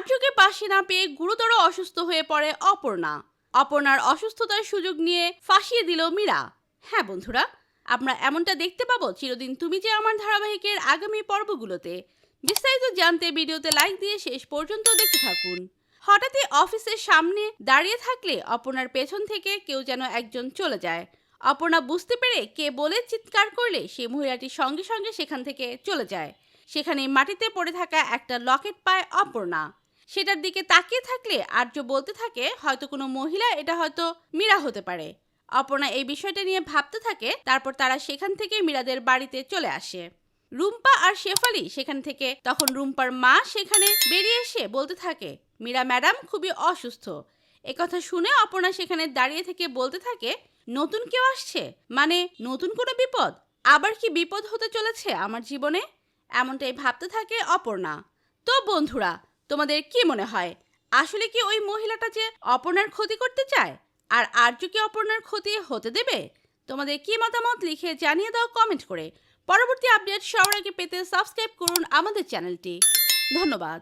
আর্যকে পাশে না পেয়ে গুরুতর অসুস্থ হয়ে পড়ে অপর্ণা। অপর্ণার অসুস্থতার সুযোগ নিয়ে ফাঁসিয়ে দিল মীরা। হ্যাঁ বন্ধুরা, আমরা এমনটা দেখতে পাবো চিরদিন তুমি যে আমার ধারাবাহিকের আগামী পর্বগুলোতে। বিস্তারিত জানতে ভিডিওতে লাইক দিয়ে শেষ পর্যন্ত দেখতে থাকুন। হঠাৎই অফিসের সামনে দাঁড়িয়ে থাকলে অপর্ণার পেছন থেকে কেউ যেন একজন চলে যায়। অপর্ণা বুঝতে পেরে কে বলে চিৎকার করলে সে মহিলাটি সঙ্গে সঙ্গে সেখান থেকে চলে যায়। সেখানে মাটিতে পড়ে থাকা একটা লকেট পায় অপর্ণা। সেটার দিকে তাকিয়ে থাকলে আর্য বলতে থাকে, হয়তো কোনো মহিলা, এটা হয়তো মীরা হতে পারে। অপর্ণা এই বিষয়টা নিয়ে ভাবতে থাকে, তারপর তারা সেখান থেকে মীরাদের বাড়িতে চলে আসে। রুম্পা আর শেফালি সেখান থেকে, তখন রুম্পার মা সেখানে বেরিয়ে এসে বলতে থাকে, মীরা ম্যাডাম খুবই অসুস্থ। একথা শুনে অপর্ণা সেখানে দাঁড়িয়ে থেকে বলতে থাকে, নতুন কেউ আসছে? মানে নতুন কোনো বিপদ? আবার কি বিপদ হতে চলেছে আমার জীবনে? এমনটাই ভাবতে থাকে অপর্ণা। তো বন্ধুরা তোমাদের কি মনে হয়? আসলে কি ওই মহিলাটা যে অপর্ণার ক্ষতি করতে চায়? আর আর্য কি অপর্ণার ক্ষতি হতে দেবে? তোমাদের কি মতামত লিখে জানিয়ে দাও কমেন্ট করে। পরবর্তী আপডেট সবার আগে পেতে সাবস্ক্রাইব করুন আমাদের চ্যানেলটি ধন্যবাদ।